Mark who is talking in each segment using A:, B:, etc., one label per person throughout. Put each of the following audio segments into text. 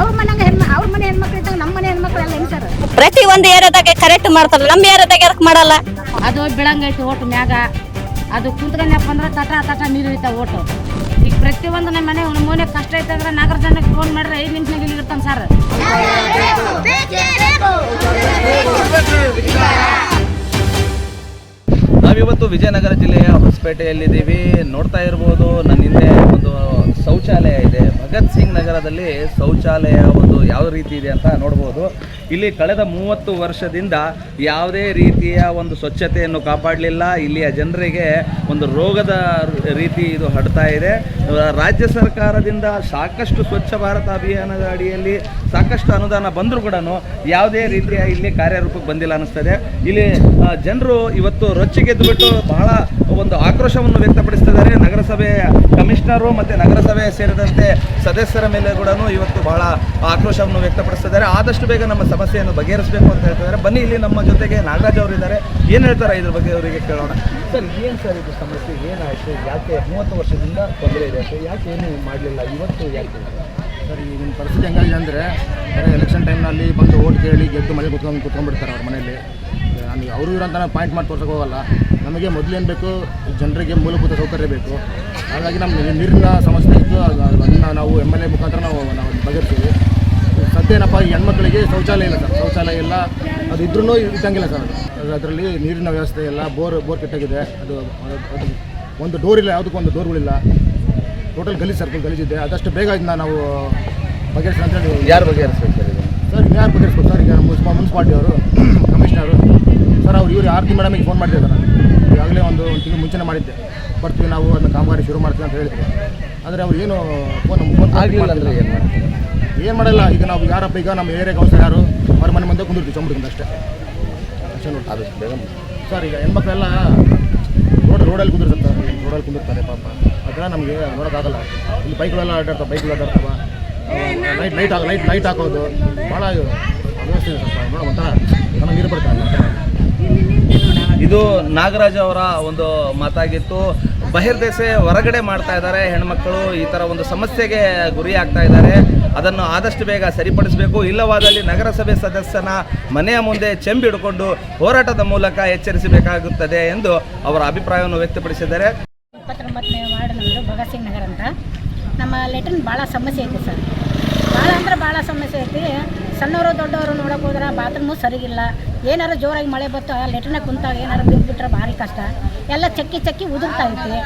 A: ಅವ್ರ ಮನೆ ಹೆಣ್ಮ ಅವ್ರ ಮನೆ ಹೆಣ್ಮಕ್ಳು ಇದ್ದಾಗ ನಮ್ಮ ಮನೆ ಹೆಣ್ಮಕ್ಳು ಎಲ್ಲ ಹೆಂಗ್ ಸರ್?
B: ಪ್ರತಿ ಒಂದು ಏರಿಯಾದಾಗ ಕರೆಕ್ಟ್ ಮಾಡ್ತಾರ ನಮ್ಮ ಏರಿಯಾದಾಗ ಯಾಕೆ ಮಾಡಲ್ಲ?
C: ಅದು ಬೆಳಂಗೈತಿ ಓಟು ಮ್ಯಾಗ. ಅದು ಕುಂತ್ಕೊಂಡಪ್ಪ ಅಂದ್ರೆ ತಟ ತಟ ನೀರು ಇರ್ತಾವ ಓಟು. ಈಗ ಪ್ರತಿಯೊಂದು ನಮ್ಮ ಮನೆ ನಮ್ಮ ಮನೆ ಕಷ್ಟ ಐತೆ ಅಂದ್ರೆ ನಗರ ಜನಕ್ಕೆ ಫೋನ್ ಮಾಡಿದ್ರೆ ಐದು ನಿಮಿಷನಾಗ ಇಲ್ಲಿ ಇರ್ತಾನೆ ಸರ್.
D: ನಾವಿವತ್ತು ವಿಜಯನಗರ ಜಿಲ್ಲೆಯ ಹೊಸಪೇಟೆಯಲ್ಲಿದ್ದೀವಿ. ನೋಡ್ತಾ ಇರ್ಬೋದು ನನ್ನ ಹಿಂದೆ ಒಂದು ಶೌಚಾಲಯ ಇದೆ. ಭಗತ್ ಸಿಂಗ್ ನಗರದಲ್ಲಿ ಶೌಚಾಲಯ ಒಂದು ಯಾವ ರೀತಿ ಇದೆ ಅಂತ ನೋಡ್ಬೋದು. ಇಲ್ಲಿ ಕಳೆದ ಮೂವತ್ತು ವರ್ಷದಿಂದ ಯಾವುದೇ ರೀತಿಯ ಒಂದು ಸ್ವಚ್ಛತೆಯನ್ನು ಕಾಪಾಡಲಿಲ್ಲ. ಇಲ್ಲಿಯ ಜನರಿಗೆ ಒಂದು ರೋಗದ ರೀತಿ ಇದು ಹಡ್ತಾ ಇದೆ. ರಾಜ್ಯ ಸರ್ಕಾರದಿಂದ ಸಾಕಷ್ಟು ಸ್ವಚ್ಛ ಭಾರತ ಅಭಿಯಾನದ ಅಡಿಯಲ್ಲಿ ಸಾಕಷ್ಟು ಅನುದಾನ ಬಂದರೂ ಕೂಡ ಯಾವುದೇ ರೀತಿಯ ಇಲ್ಲಿ ಕಾರ್ಯರೂಪಕ್ಕೆ ಬಂದಿಲ್ಲ ಅನ್ನಿಸ್ತದೆ. ಇಲ್ಲಿ ಜನರು ಇವತ್ತು ರೊಚ್ಚಿಗೆದ್ದುಬಿಟ್ಟು ಬಹಳ ಒಂದು ಆಕ್ರೋಶವನ್ನು ವ್ಯಕ್ತಪಡಿಸ್ತಿದ್ದಾರೆ. ನಗರಸಭೆಯ ಕಮಿಷನರು ಮತ್ತು ನಗರಸಭೆ ಸೇರಿದಂತೆ ಸದಸ್ಯರ ಮೇಲೆ ಕೂಡ ಇವತ್ತು ಬಹಳ ಆಕ್ರೋಶವನ್ನು ವ್ಯಕ್ತಪಡಿಸ್ತಿದ್ದಾರೆ. ಆದಷ್ಟು ಬೇಗ ನಮ್ಮ ಸಮಸ್ಯೆಯನ್ನು ಬಗೆಹರಿಸಬೇಕು ಅಂತ ಹೇಳ್ತಿದ್ದಾರೆ. ಬನ್ನಿ ಇಲ್ಲಿ ನಮ್ಮ ಜೊತೆಗೆ ನಾಗರಾಜ್ ಅವರಿದ್ದಾರೆ. ಏನು ಹೇಳ್ತಾರೆ ಇದ್ರ ಬಗ್ಗೆ ಅವರಿಗೆ ಕೇಳೋಣ. ಸರ್ ಏನು ಸರ್ ಇದು ಸಮಸ್ಯೆ? ಏನಾಯಿತು? ಯಾಕೆ ಮೂವತ್ತು ವರ್ಷದಿಂದ ತೊಂದರೆ ಇದೆ ಸರ್ ಯಾಕೆ ಏನು ಮಾಡಲಿಲ್ಲ? ಇವತ್ತು ಯಾಕೆ?
E: ಸರ್ ಈಗಿನ ಪರಿಸ್ಥಿತಿ ಹೆಂಗಾಗಿದೆ ಅಂದರೆ ಎಲೆಕ್ಷನ್ ಟೈಮ್ನಲ್ಲಿ ಬಂದು ಓಟ್ ಕೇಳಿ ಗೆದ್ದು ಮನೆ ಕುತ್ಕೊಂಡು ಕುತ್ಕೊಂಡ್ಬಿಡ್ತಾರೆ ಅವ್ರ ಮನೆಯಲ್ಲಿ. ನಮಗೆ ಅವರು ಇರೋಂಥ ಪಾಯಿಂಟ್ ಮಾಡಿ ತೋರ್ಸೋಕೆ ಹೋಗಲ್ಲ. ನಮಗೆ ಮೊದಲೇನು ಬೇಕು? ಜನರಿಗೆ ಮೂಲಭೂತ ಸೌಕರ್ಯ ಬೇಕು. ಹಾಗಾಗಿ ನಮ್ಮ ನೀರಿನ ಸಮಸ್ಯೆ ಇತ್ತು ಅದನ್ನು ನಾವು ಎಂ ಎಲ್ ಎ ಮುಖಾಂತರ ನಾವು ನಾವು ಬಗೆಹರಿಸ್ತೀವಿ ಸದ್ಯ ಏನಪ್ಪ ಈ ಹೆಣ್ಮಕ್ಳಿಗೆ ಶೌಚಾಲಯ ಇಲ್ಲ ಸರ್. ಶೌಚಾಲಯ ಇಲ್ಲ. ಅದು ಇದ್ರೂ ಇದ್ದಂಗಿಲ್ಲ ಸರ್. ಅದು ಅದರಲ್ಲಿ ನೀರಿನ ವ್ಯವಸ್ಥೆ ಇಲ್ಲ. ಬೋರ್ ಬೋರ್ ಕೆಟ್ಟಾಗಿದೆ. ಅದು ಅದು- ಒಂದು ಡೋರ್ ಇಲ್ಲ ಯಾವುದಕ್ಕೂ ಒಂದು ಡೋರ್ಗಳಿಲ್ಲ ಟೋಟಲ್ ಗಲೀಜು ಸರ್ಕಲ್ ಗಲೀಜಿದೆ ಆದಷ್ಟು ಬೇಗ ಇದನ್ನ ನಾವು ಬಗೆಹರಿಸೋಣ ಅಂತ ಹೇಳಿ
D: ಯಾರು ಬಗೆಹರಿಸ್ಬೇಕು ಸರ್ ಇದು
E: ಸರ್ ಯಾರು ಬಗೆಹರಿಸ್ಬೇಕು? ಸರ್ ಈಗ ಮುನ್ಸಿಪಾ ಮುನ್ಸಿಪಾಲ್ಟಿ ಅವರು ಕಮಿಷನರು ಸರ್ ಅವ್ರು ಇವ್ರು ಆರ್ತಿ ಮೇಡಮಿಗೆ ಫೋನ್ ಮಾಡ್ತಿದ್ದಾರೆ? ನಾನು ಈಗಾಗಲೇ ಒಂದು ಒಂದು ತಿಂಗಳು ಮುಂಚೆನೇ ಮಾಡಿದ್ದೆ. ಬರ್ತೀವಿ ನಾವು ಅದನ್ನ ಕಾಮಗಾರಿ ಶುರು ಮಾಡ್ತೀವಿ ಅಂತ ಹೇಳಿದ್ರು. ಆದರೆ ಅವ್ರು ಏನು ಫೋನ್ ಫೋನ್
D: ಆಗಲಿಲ್ಲ ಅಂದರೆ ಏನು ಮಾಡ್ತಾರೆ?
E: ಏನು ಮಾಡಲ್ಲ ಈಗ ನಾವು ಯಾರಪ್ಪ ಈಗ ನಮ್ಮ ಏರಿಯಾ ಕೌನ್ಸಿಲರ್ ಯಾರು? ಅವ್ರ ಮನೆ ಮುಂದೆ ಕುಂದಿರ್ತೀವಿ ಚೊಂಬಿಡ್ಕೊಂಡು ಅಷ್ಟೇ. ಅಷ್ಟೇ ನೋಡಿ
D: ಆದಷ್ಟು ಬೇಗ.
E: ಸರ್ ಈಗ ಹೆಣ್ಮಕ್ಳೆಲ್ಲ ರೋಡ್ ರೋಡಲ್ಲಿ ಕುಂದಿರ್ತಾರೆ ರೋಡಲ್ಲಿ ಕುಂದಿರ್ತಾರೆ ಪಾಪ. ಅದೆಲ್ಲ ನಮಗೆ ನೋಡೋಕ್ಕಾಗಲ್ಲ. ಇಲ್ಲಿ ಬೈಕ್ಗಳೆಲ್ಲ ಅಡ್ಡಾಡ್ತಾವೆ ಬೈಕ್ಗಳು ಅಡ್ಡಾಡ್ತಾವೆ. ಲೈಟ್ ಲೈಟ್ ಹಾಕೋ ಲೈಟ್ ಲೈಟ್ ಹಾಕೋದು. ಭಾಳ ವ್ಯವಸ್ಥೆ ಇದೆ ಸ್ವಲ್ಪ ನೋಡೋ ಒಂಥರ ನಮಗೆ ನೀರು ಬರ್ತಾರೆ
D: ಇದು ನಾಗರಾಜ್ ಅವರ ಒಂದು ಮಾತಾಗಿತ್ತು. ಬಹಿರ್ದೆಸೆ ಹೊರಗಡೆ ಮಾಡ್ತಾ ಇದ್ದಾರೆ ಹೆಣ್ಮಕ್ಳು. ಈ ಥರ ಒಂದು ಸಮಸ್ಯೆಗೆ ಗುರಿ ಆಗ್ತಾ ಇದ್ದಾರೆ. ಅದನ್ನು ಆದಷ್ಟು ಬೇಗ ಸರಿಪಡಿಸಬೇಕು. ಇಲ್ಲವಾದಲ್ಲಿ ನಗರಸಭೆ ಸದಸ್ಯನ ಮನೆಯ ಮುಂದೆ ಚೆಂಬಿಡ್ಕೊಂಡು ಹೋರಾಟದ ಮೂಲಕ ಎಚ್ಚರಿಸಬೇಕಾಗುತ್ತದೆ ಎಂದು ಅವರ ಅಭಿಪ್ರಾಯವನ್ನು ವ್ಯಕ್ತಪಡಿಸಿದ್ದಾರೆ.
A: ಭಗತ್ ನಗರ ಅಂತ. ನಮ್ಮ ಲೆಟ್ರಿನ್ ಭಾಳ ಸಮಸ್ಯೆ ಐತೆ ಸರ್. ಭಾಳ ಅಂದ್ರೆ ಭಾಳ ಸಮಸ್ಯೆ ಐತಿ. ಸಣ್ಣವರು ದೊಡ್ಡವರು ನೋಡಕ್ಕೆ ಹೋದ್ರೆ ಬಾತ್ರೂಮು ಸರಿಗಿಲ್ಲ. ಏನಾರು ಜೋರಾಗಿ ಮಳೆ ಬತ್ತು, ಆ ಲೆಟ್ರಿನಾಗ ಕುಂತಾಗ ಏನಾರು ಬಿದ್ದುಬಿಟ್ರೆ ಭಾರಿ ಕಷ್ಟ. ಎಲ್ಲ ಚಕ್ಕಿ ಚಕ್ಕಿ ಉದುರ್ತಾ ಐತಿ.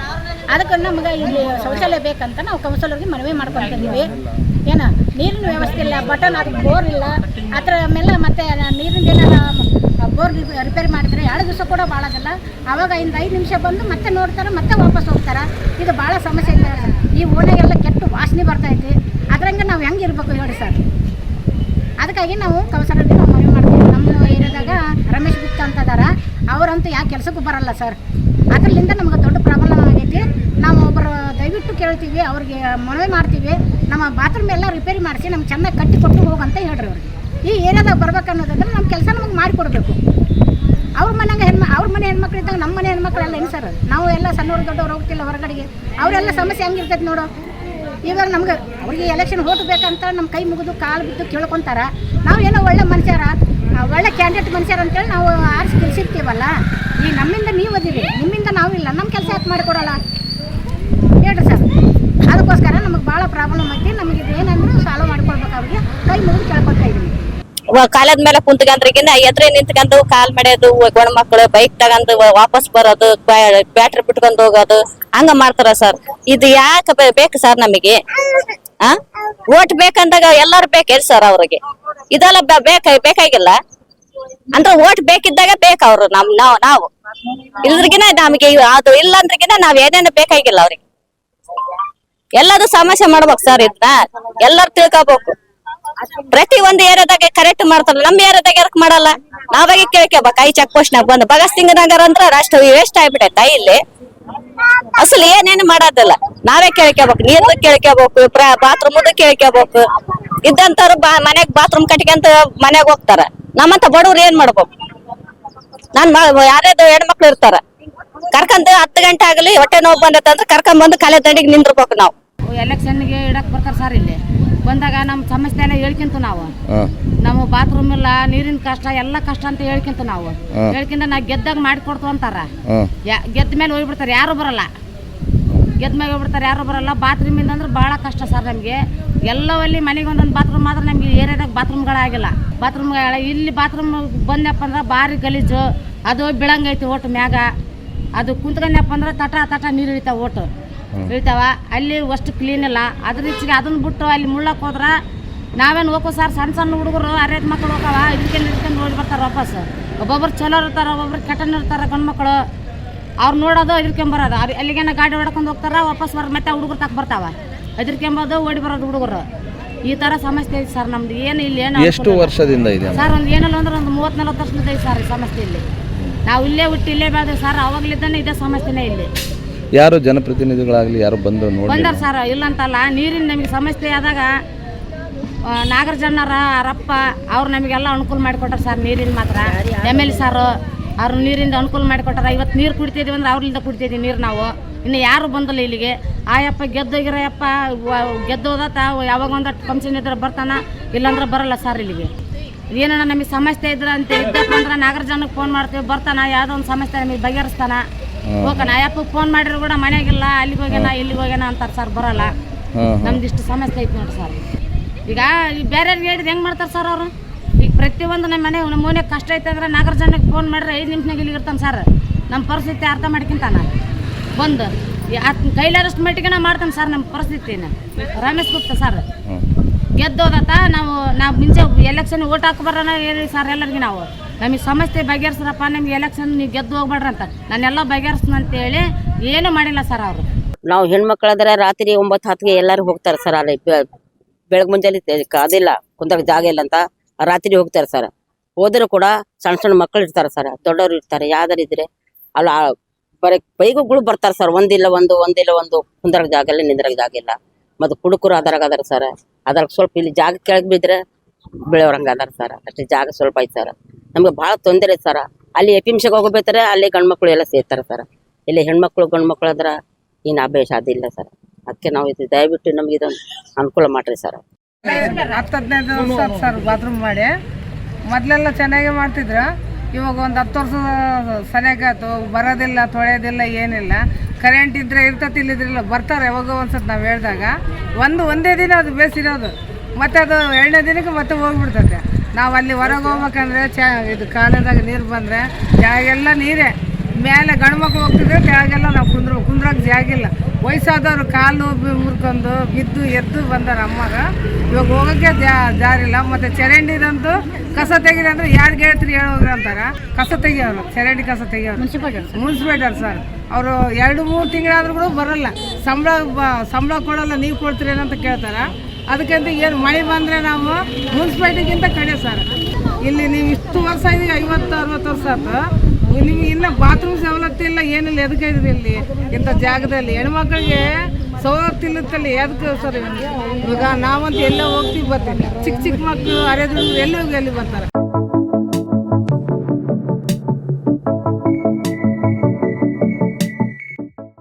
A: ಅದಕ್ಕೆ ನಮ್ಗೆ ಇಲ್ಲಿ ಶೌಚಾಲಯ ಬೇಕಂತ ನಾವು ಕೌನ್ಸಿಲರ್ಗೆ ಮನವಿ ಮಾಡ್ಕೊಳ್ತಿದ್ದೀವಿ ಏನು, ನೀರಿನ ವ್ಯವಸ್ಥೆ ಇಲ್ಲ ಬಟನ್ ಅದು ಬೋರ್ ಇಲ್ಲ. ಅದರ ಮೇಲೆ ಮತ್ತೆ ನೀರಿನ ಬೋರ್ ರಿಪೇರಿ ಮಾಡಿದ್ರೆ ಎರಡು ದಿವಸ ಕೂಡ ಭಾಳದಲ್ಲ ಅವಾಗ ಇಂದ ಐದು ನಿಮಿಷ ಬಂದು ಮತ್ತೆ ನೋಡ್ತಾರೆ, ಮತ್ತೆ ವಾಪಸ್ ಹೋಗ್ತಾರೆ. ಇದು ಭಾಳ ಸಮಸ್ಯೆ ಐತೆ ಈ ಓಣೆಗೆಲ್ಲ ಕೆಟ್ಟು ವಾಸನೆ ಬರ್ತೈತಿ ಅದ್ರಂಗೆ ನಾವು ಹೆಂಗೆ ಇರಬೇಕು ಹೇಳಿ ಸರ್ ಅದಕ್ಕಾಗಿ ನಾವು ಕೌನ್ಸಿಲರ್ಗೆ ನಾವು ಮನವಿ ಮಾಡ್ತೀವಿ ನಮ್ಮ ಏರಿಯಾದಾಗ ರಮೇಶ್ ಗುಪ್ತಾ ಅಂತ ಅದಾರ ಅವರಂತೂ ಯಾಕೆ ಕೆಲಸಕ್ಕೂ ಬರಲ್ಲ ಸರ್? ಅದರಿಂದ ನಮ್ಗೆ ದೊಡ್ಡ ಪ್ರಾಬ್ಲಮ್ ಆಗೈತಿ. ನಾವು ಒಬ್ಬರು ದಯವಿಟ್ಟು ಕೇಳ್ತೀವಿ, ಅವ್ರಿಗೆ ಮನವಿ ಮಾಡ್ತೀವಿ. ನಮ್ಮ ಬಾತ್ರೂಮ್ ಎಲ್ಲ ರಿಪೇರಿ ಮಾಡಿಸಿ, ನಮ್ಗೆ ಚೆನ್ನಾಗಿ ಕಟ್ಟಿ ಕೊಟ್ಟು ಹೋಗಂತ ಹೇಳ್ರಿ ಅವ್ರಿಗೆ ಈ ಏರಿಯಾದಾಗ ಬರ್ಬೇಕು ಅನ್ನೋದಂದ್ರೆ ನಮ್ಮ ಕೆಲಸ ನಮಗೆ ಮಾಡಿಕೊಡ್ಬೇಕು ಅವ್ರ ಮನೆಗೆ ಹೆಣ್ಮ, ಅವ್ರ ಮನೆ ಹೆಣ್ಮಕ್ಳು ಇದ್ದಾಗ ನಮ್ಮ ಮನೆ ಹೆಣ್ಮಕ್ಳೆಲ್ಲ ಏನು ಸರ್? ನಾವು ಎಲ್ಲ ಸಣ್ಣವ್ರು ದೊಡ್ಡವ್ರು ಹೋಗ್ತಿಲ್ಲ ಹೊರಗಡೆಗೆ. ಅವರೆಲ್ಲ ಸಮಸ್ಯೆ ಹೆಂಗಿರ್ತೈತೆ ನೋಡು. ಇವಾಗ ನಮ್ಗೆ ಅವ್ರಿಗೆ ಎಲೆಕ್ಷನ್ ಓಟ್ ಬೇಕಂತ ನಮ್ಮ ಕೈ ಮುಗಿದು ಕಾಲು ಬಿದ್ದು ಕೇಳ್ಕೊತಾರೆ. ನಾವು ಏನೋ ಒಳ್ಳೆ ಮನುಷ್ಯರ ಒಳ್ಳೆ ಕ್ಯಾಂಡಿಡೇಟ್ ಮನುಷ್ಯರ ಅಂತೇಳಿ ನಾವು ಆರಿಸಿ ಗೆಲ್ಸಿರ್ತೀವಲ್ಲ ಈ ನಮ್ಮಿಂದ ನೀವು ಅದೀವಿ ನಿಮ್ಮಿಂದ ನಾವಿಲ್ಲ ನಮ್ಮ ಕೆಲಸ ಯಾಕೆ ಮಾಡಿಕೊಡಲ್ಲ? ಹೇಳ್ರಿ ಸರ್. ಅದಕ್ಕೋಸ್ಕರ ನಮಗೆ ಭಾಳ ಪ್ರಾಬ್ಲಮ್ ಐತಿ, ನಮಗೆ ಇದು ಏನಂದ್ರೆ ಸಾಲ್ವ್ ಮಾಡ್ಕೊಳ್ಬೇಕು ಅವ್ರಿಗೆ. ಕೈ ಮುಗಿದು ಕೇಳ್ಕೊತಾ ಇದ್ದೀನಿ.
B: ಕಾಲದ ಮೇಲೆ ಕುಂತ್ಕಂದ್ರಿಗಿಂತ ಎದ್ರೆ ನಿಂತ್ಕೊಂಡು ಕಾಲ್ ಮಾಡ್ಯೋದು ಗಂಡ ಮಕ್ಕಳು ಬೈಕ್ ತಗೊಂಡು ವಾಪಸ್ ಬರೋದು ಬ್ಯಾಟ್ರಿ ಬಿಟ್ಕೊಂಡು ಹೋಗೋದು, ಹಂಗ ಮಾಡ್ತಾರ ಸರ್. ಇದು ಯಾಕೆ ಬೇಕು ಸರ್ ನಮಗೆ? ಆ? ಓಟ್ ಬೇಕಂದಾಗ ಎಲ್ಲಾರು ಬೇಕೇ ಸರ್ ಅವ್ರಿಗೆ? ಇದೆಲ್ಲ ಬೇಕ ಬೇಕಾಗಿಲ್ಲ. ಅಂದ್ರೆ ಓಟ್ ಬೇಕಿದ್ದಾಗ ಬೇಕು ಅವ್ರು ನಮ್ ನಾವು ನಾವು. ಇಲ್ದ್ರಿಗಿನ ನಮಗೆ ಅದು ಇಲ್ಲ ಅಂದ್ರಿಗಿನ ನಾವ್ ಏನೇನು ಬೇಕಾಗಿಲ್ಲ ಅವ್ರಿಗೆ. ಎಲ್ಲದು ಸಮಸ್ಯೆ ಮಾಡ್ಬೇಕು ಸರ್ ಇದನ್ನ ಎಲ್ಲಾರು ತಿಳ್ಕೊಬೇಕು. ಪ್ರತಿ ಒಂದು ಏರಿಯಾದಾಗ ಕರೆಕ್ಟ್ ಮಾಡ್ತಾರ. ನಮ್ ಏರಿಯಾದಾಗ ಯಾರಕ್ ಮಾಡಲ್ಲ? ನಾವಾಗಿ ಕೇಳ್ಕೋಬೇಕು. ಐ ಚೆಕ್ ಪೋಸ್ಟ್ ನಾಗ ಬಂದು. ಭಗತ್ ಸಿಂಗ್ ನಗರ್ ಅಂದ್ರ ರಾಷ್ಟ್ರ ವೇಸ್ಟ್ ಆಗ್ಬಿಟ್ಟೈತ ಇಲ್ಲಿ. ಅಸಲು ಏನೇನು ಮಾಡೋದಿಲ್ಲ. ನಾವೇ ಕೇಳ್ಕೋಬೇಕು ನೀರ್ದು ಕೇಳ್ಕೋಬೇಕು ಬಾತ್ರೂಮ್ ಕೇಳ್ಕೋಬೇಕು ಇದ್ದಂತವ್ರು ಬಾ, ಮನೆಗ್ ಬಾತ್ರೂಮ್ ಕಟ್ಕೊಂತ ಮನೆಗ್ ಹೋಗ್ತಾರ. ನಮ್ಮಂತ ಬಡವ್ರು ಏನ್ ಮಾಡ್ಬೇಕು? ನಾನ್ ಯಾರ್ಯಾರು ಹೆಣ್ಮಕ್ಳು ಇರ್ತಾರ. ಕರ್ಕೊಂಡ್ ಹತ್ತು ಗಂಟೆ ಆಗಲಿ ಹೊಟ್ಟೆ ನೋವು ಬಂದೈತೆ ಅಂದ್ರೆ ಕರ್ಕೊಂಡ್ ಬಂದು ಕಲೆ ದಂಡಿಗೆ ನಿಂದಿರ್ಬೇಕು ನಾವು.
C: ಎಲೆಕ್ಷನ್ಗೆ ಇಡಕ್ಕೆ ಬರ್ತಾರೆ ಸರ್ ಇಲ್ಲಿ. ಬಂದಾಗ ನಮ್ಮ ಸಮಸ್ಯೆ ಎಲ್ಲ ಹೇಳ್ಕೊಂತ ನಾವು. ನಮ್ಮ ಬಾತ್ರೂಮ್ ಇಲ್ಲ ನೀರಿನ ಕಷ್ಟ ಎಲ್ಲ ಕಷ್ಟ ಅಂತ ಹೇಳ್ಕಿಂತ ನಾವು. ಹೇಳ್ಕಿಂತ ನಾ ಗೆದ್ದಾಗ ಮಾಡಿಕೊಡ್ತು ಅಂತಾರ. ಗೆದ್ದ ಮೇಲೆ ಹೋಗ್ಬಿಡ್ತಾರೆ ಯಾರು ಬರಲ್ಲ. ಗೆದ್ದ ಮೇಲೆ ಹೋಗ್ಬಿಡ್ತಾರೆ ಯಾರು ಬರಲ್ಲ. ಬಾತ್ರೂಮಿಂದ ಅಂದ್ರೆ ಭಾಳ ಕಷ್ಟ ಸರ್ ನಮಗೆ. ಎಲ್ಲವಲ್ಲಿ ಮನೆಗೆ ಒಂದೊಂದು ಬಾತ್ರೂಮ್ ಆದ್ರೆ ನಮಗೆ ಏರಿಯಾದಾಗ ಬಾತ್ರೂಮ್ಗಳಾಗಿಲ್ಲ ಬಾತ್ರೂಮ್ಗಳ ಇಲ್ಲಿ ಬಾತ್ರೂಮ್ ಬಂದಪ್ಪ ಅಂದ್ರೆ ಭಾರಿ ಗಲೀಜು. ಅದು ಬಿಳಂಗೈತಿ ಓಟು ಮ್ಯಾಗ. ಅದು ಕುಂತ್ಕೊಂಡಪ್ಪ ಅಂದ್ರೆ ತಟ ತಟ ನೀರು ಇಳಿತಾವೆ ಓಟು. ಇಳಿತಾವ ಅಲ್ಲಿ ಅಷ್ಟು ಕ್ಲೀನ್ ಇಲ್ಲ. ಅದ್ರ ಹೆಚ್ಚಿಗೆ ಅದನ್ನ ಬಿಟ್ಟು ಅಲ್ಲಿ ಮುಳ್ಳಕ್ಕೆ ಹೋದ್ರೆ ನಾವೇನು ಹೋಗೋ ಸರ್ ಸಣ್ಣ ಸಣ್ಣ ಹುಡುಗರು ಅರೇದ್ ಮಕ್ಕಳು ಹೋಗವ ಇದಕ್ಕೆಲ್ಲ ಇದಕ್ಕೆಂದು ನೋಡಿ ಬರ್ತಾರೆ ವಾಪಸ್. ಒಬ್ಬೊಬ್ರು ಚಲೋ ಇರ್ತಾರೆ ಒಬ್ಬೊಬ್ರು ಕೆಟ್ಟನ ಇರ್ತಾರೆ ಗಂಡು ಮಕ್ಕಳು ಅವ್ರು ನೋಡೋದು ಇದ್ಕೊಂಬರೋದು ಅವ್ರು ಅಲ್ಲಿಗೇನ ಗಾಡಿ ಹೊಡ್ಕೊಂಡು ಹೋಗ್ತಾರ ವಾಪಸ್ ಬರ್ ಮತ್ತೆ ಹುಡುಗರು ತಕ್ಕ ಬರ್ತಾವ. ಹೆದರ್ಕೊಂಬೋದು ಓಡಿ ಬರೋದು ಹುಡುಗರು. ಈ ಥರ ಸಮಸ್ಯೆ ಐತೆ ಸರ್ ನಮ್ದು. ಏನು ಇಲ್ಲಿ ಏನು
D: ಎಷ್ಟು ವರ್ಷದಿಂದ ಇದೆ
C: ಸರ್ ಒಂದು ಏನಲ್ಲ ಅಂದ್ರೆ ಒಂದು ಮೂವತ್ತು ನಲ್ವತ್ತು ವರ್ಷದಿಂದ ಐತೆ ಸರ್ ಈ ಸಮಸ್ಯೆ ಇಲ್ಲಿ. ನಾವು ಇಲ್ಲೇ ಹುಟ್ಟಿ ಇಲ್ಲೇ ಬೆಳೆದೇವೆ ಸರ್ ಅವಾಗಲಿದ್ದಾನೆ ಇದೇ ಸಮಸ್ಯೆನೇ ಇಲ್ಲಿ.
D: ಯಾರು ಜನಪ್ರತಿನಿಧಿಗಳಾಗಲಿ ಯಾರು ಬಂದು ನೋಡಿ
C: ಬಂದಾರ ಸರ್ ಇಲ್ಲಂತಲ್ಲ ನೀರಿನ ನಮಗೆ ಸಮಸ್ಯೆ ಆದಾಗ ಆ, ಅರಪ್ಪ ಅವ್ರು ನಮಗೆಲ್ಲ ಅನುಕೂಲ ಮಾಡಿಕೊಟ್ಟಾರ ಸರ್ ನೀರಿನ ಮಾತ್ರ. ಎಂ ಎಲ್ ಸಾರು ಅವ್ರು ನೀರಿಂದ ಅನುಕೂಲ ಮಾಡಿಕೊಟ್ಟಾರ. ಇವತ್ತು ನೀರು ಕುಡಿತಿದ್ದೀವಿ ಅಂದ್ರೆ ಅವ್ರಿಂದ ಕುಡಿತಿದ್ದೀವಿ ನೀರು ನಾವು. ಇನ್ನು ಯಾರು ಬಂದಿಲ್ಲ ಇಲ್ಲಿಗೆ. ಆಯಪ್ಪ ಗೆದ್ದೋಗಿರಯಪ್ಪ ಗೆದ್ದೋದತ್ತ ಯಾವಾಗ ಒಂದಷ್ಟು ಫಂಕ್ಷನ್ ಇದ್ರೆ ಬರ್ತಾನ ಇಲ್ಲಾಂದ್ರೆ ಬರಲ್ಲ ಸರ್ ಇಲ್ಲಿಗೆ. ಏನಣ್ಣ ನಮಗೆ ಸಮಸ್ಯೆ ಇದ್ರೆ ಅಂತ ಇದ್ದಪ್ಪ ಅಂದ್ರೆ ನಾಗರಜನಕ್ಕೆ ಫೋನ್ ಮಾಡ್ತೀವಿ ಬರ್ತಾನ ಯಾವುದೋ ಒಂದು ಸಮಸ್ಯೆ ನಮಗೆ ಬಗೆಹರಿಸ್ತಾನ. ಹೋಗೋಣ ಫೋನ್ ಮಾಡಿದ್ರು ಕೂಡ ಮನೆಗಿಲ್ಲ ಅಲ್ಲಿಗೆ ಹೋಗ್ಯಾನ ಇಲ್ಲಿಗೆ ಹೋಗ್ಯಾನ ಅಂತಾರೆ ಸರ್ ಬರಲ್ಲ. ನಮ್ದು ಇಷ್ಟು ಸಮಸ್ಯೆ ಐತೆ ನೋಡಿ ಸರ್. ಈಗ ಬೇರೆಯವ್ರಿಗೆ ಹೇಳಿದ್ರೆ ಹೆಂಗೆ ಮಾಡ್ತಾರೆ ಸರ್ ಅವರು? ಈಗ ಪ್ರತಿಯೊಂದು ನಮ್ಮ ಮನೆ ನಮ್ಮ ಮನೆ ಕಷ್ಟ ಐತೆ ಅಂದ್ರೆ ನಾಲ್ಕು ಜನಕ್ಕೆ ಫೋನ್ ಮಾಡಿದ್ರೆ ಐದು ನಿಮಿಷನಾಗ ಇಲ್ಲಿ ಇರ್ತಾನೆ ಸರ್. ನಮ್ಮ ಪರಿಸ್ಥಿತಿ ಅರ್ಥ ಮಾಡ್ಕೊಂತಾನ. ಬಂದು. ಆತ ಕೈಲಾರಷ್ಟು ಮಟ್ಟಿಗೆ ನಾ ಮಾಡ್ತಾನೆ ಸರ್ ನಮ್ಮ ಪರಿಸ್ಥಿತಿನ. ರಮೇಶ್ ಗುಪ್ತ ಸರ್. ಗೆದ್ದೋದತ್ತ ನಾವು ನಾವು ಮುಂಚೆ ಎಲೆಕ್ಷನ್ ಓಟ್ ಹಾಕಿ ಬರೋಣ ಹೇಳಿ ಸರ್ ಎಲ್ಲರಿಗೂ ನಾವು. ನಮಗೆ ಸಮಸ್ಯೆ ಬಗೆಹರಿಸ್ರಪ್ಪ, ನಮ್ಗೆ ಎಲೆಕ್ಷನ್ ನೀವು ಗೆದ್ದು ಹೋಗ್ಬೇಡ್ರಿ ಅಂತ. ನಾನೆಲ್ಲ ಬಗೆಹರಿಸ್ನಂತೇಳಿ ಏನು ಮಾಡಿಲ್ಲ ಸರ್ ಅವರು.
B: ನಾವು ಹೆಣ್ಮಕ್ಳಾದ್ರೆ ರಾತ್ರಿ ಒಂಬತ್ತು ಹತ್ತಿಗೆ ಎಲ್ಲರೂ ಹೋಗ್ತಾರೆ ಸರ್ ಅಲ್ಲಿ. ಬೆಳಗ್ಗೆ ಬೆಳಗ್ ಮುಂಜಾನೆ ಅದಿಲ್ಲ ಕುಂದ್ರಕ್ ಜಾಗ ಇಲ್ಲ ಅಂತ ರಾತ್ರಿ ಹೋಗ್ತಾರೆ ಸರ್. ಹೋದ್ರು ಕೂಡ ಸಣ್ಣ ಸಣ್ಣ ಮಕ್ಕಳು ಇರ್ತಾರೆ ಸರ್, ದೊಡ್ಡವ್ರು ಇರ್ತಾರೆ, ಯಾವ್ದಾರು ಇದ್ರೆ. ಅಲ್ಲ ಬರೀ ಬೈಗುಗಳು ಬರ್ತಾರೆ ಸರ್, ಒಂದಿಲ್ಲ ಒಂದು ಒಂದಿಲ್ಲ ಒಂದು, ಕುಂದ್ರಕ್ ಜಾಗ ಇಲ್ಲ, ನಿಂದ್ರಕ್ ಜಾಗ ಇಲ್ಲ. ಮತ್ತು ಕುಡುಕರು ಅದರಾಗ ಅದಾರ ಸರ್. ಅದ್ರಾಗ ಸ್ವಲ್ಪ ಇಲ್ಲಿ ಜಾಗ ಕೆಳಗೆ ಬಿದ್ರೆ ಬೆಳೆಯವ್ರಂಗೆ ಅದಾರ ಸರ್. ಅಷ್ಟೇ ಜಾಗ ಸ್ವಲ್ಪ ಐತೆ ಸರ್. ನಮ್ಗೆ ಭಾಳ ತೊಂದರೆ ಸರ. ಅಲ್ಲಿ ಎ ಪಿ ಎಂ ಸಿಗೆ ಹೋಗ್ಬೇಕಾರೆ ಅಲ್ಲಿ ಗಂಡು ಮಕ್ಕಳು ಎಲ್ಲ ಸೇರ್ತಾರೆ ಸರ್. ಇಲ್ಲಿ ಹೆಣ್ಮಕ್ಳು ಗಂಡು ಮಕ್ಳು ಅದ್ರ ಏನು ಅಭ್ಯಾಸ ಅದಿಲ್ಲ ಸರ್. ಅದಕ್ಕೆ ನಾವು ಇದು ದಯವಿಟ್ಟು ನಮ್ಗೆ ಇದೊಂದು ಅನುಕೂಲ ಮಾಡ್ರಿ ಸರ್.
F: ಹತ್ತು ಹದಿನೈದು ಸರ್ ಬಾತ್ರೂಮ್ ಮಾಡಿ. ಮೊದಲೆಲ್ಲ ಚೆನ್ನಾಗಿ ಮಾಡ್ತಿದ್ರು. ಇವಾಗ ಒಂದು ಹತ್ತು ವರ್ಷ ಸರಿಯಾಗಾಯ್ತು ಬರೋದಿಲ್ಲ, ತೊಳೆಯೋದಿಲ್ಲ, ಏನಿಲ್ಲ. ಕರೆಂಟ್ ಇದ್ರೆ ಇರ್ತತಿ ಇಲ್ಲಿದ್ರಿಲ್ಲ ಬರ್ತಾರೆ ಯಾವಾಗೋ ಒಂದ್ಸತಿ ನಾವು ಹೇಳಿದಾಗ. ಒಂದು, ಒಂದೇ ದಿನ ಅದು ಬೇಸಿರೋದು. ಮತ್ತೆ ಅದು ಎರಡನೇ ದಿನಕ್ಕೆ ಮತ್ತೆ ಹೋಗ್ಬಿಡ್ತದೆ ನಾವು ಅಲ್ಲಿ ಹೊರಗೆ ಹೋಗ್ಬೇಕಂದ್ರೆ ಚ ಇದು ಕಾಲದಾಗ ನೀರು ಬಂದರೆ ಜಾಗೆಲ್ಲ ನೀರೇ. ಮೇಲೆ ಗಂಡು ಮಕ್ಳು ಹೋಗ್ತಿದ್ರೆ ಜಾಗೆಲ್ಲ ನಾವು ಕುಂದ್ರ ಕುಂದ್ರಕ್ಕೆ ಜಾಗಿಲ್ಲ. ವಯಸ್ಸಾದವ್ರು ಕಾಲು ಮುರ್ಕೊಂಡು ಬಿದ್ದು ಎದ್ದು ಬಂದಾರ ಅಮ್ಮಗ. ಇವಾಗ ಹೋಗೋಕ್ಕೆ ಜಾ ಜಾರಿಲ್ಲ. ಮತ್ತು ಚರಂಡಿದಂತೂ ಕಸ ತೆಗೀರಿ ಅಂದ್ರೆ ಯಾರು ಹೇಳ್ತೀರಿ ಹೇಳೋಗ್ರಿ ಅಂತಾರೆ. ಕಸ ತೆಗಿಯೋರು ಚರಂಡಿ ಕಸ ತೆಗಿಯೋರು ಮುನ್ಸಿಪಾಲ್ಟಿ ಸರ್. ಅವರು ಎರಡು ಮೂರು ತಿಂಗಳಾದ್ರೂ ಕೂಡ ಬರೋಲ್ಲ. ಸಂಬಳ ಬ- ಸಂಬಳ ಕೊಡೋಲ್ಲ ನೀವು ಕೊಡ್ತೀರೇನಂತ ಕೇಳ್ತಾರ. ಅದಕ್ಕಂತ ಏನು ಮಳೆ ಬಂದರೆ ನಾವು ಮುನ್ಸಿಪಾಲ್ಟಿಗಿಂತ ಕಡೆ ಸರ್. ಇಲ್ಲಿ ನೀವು ಇಷ್ಟು ವರ್ಷ ಇದೀಗ ಐವತ್ತು, ಅರವತ್ತು ವರ್ಷ ಆಯ್ತು ನಿಮ್ಗೆ ಇನ್ನ ಬಾತ್ರೂಮ್ ಸವಲತ್ತು ಇಲ್ಲ, ಏನಿಲ್ಲ, ಎದಕ್ಕೆ ಇಲ್ಲಿ? ಇಂಥ ಜಾಗದಲ್ಲಿ ಹೆಣ್ಮಕ್ಳಿಗೆ ಸವಲತ್ತು ಇಲ್ಲತ್ತಲ್ಲಿ, ಎದಕ್ಕೆ ಸರ್ ಇವಾಗ ನಾವಂತೂ ಎಲ್ಲೇ ಹೋಗ್ತೀವಿ ಬರ್ತೀವಿ ಚಿಕ್ಕ ಚಿಕ್ಕ ಮಕ್ಕಳು ಅರೆದ್ರು ಎಲ್ಲೋಗಿ ಹೋಗಿ ಎಲ್ಲಿ ಬರ್ತಾರೆ.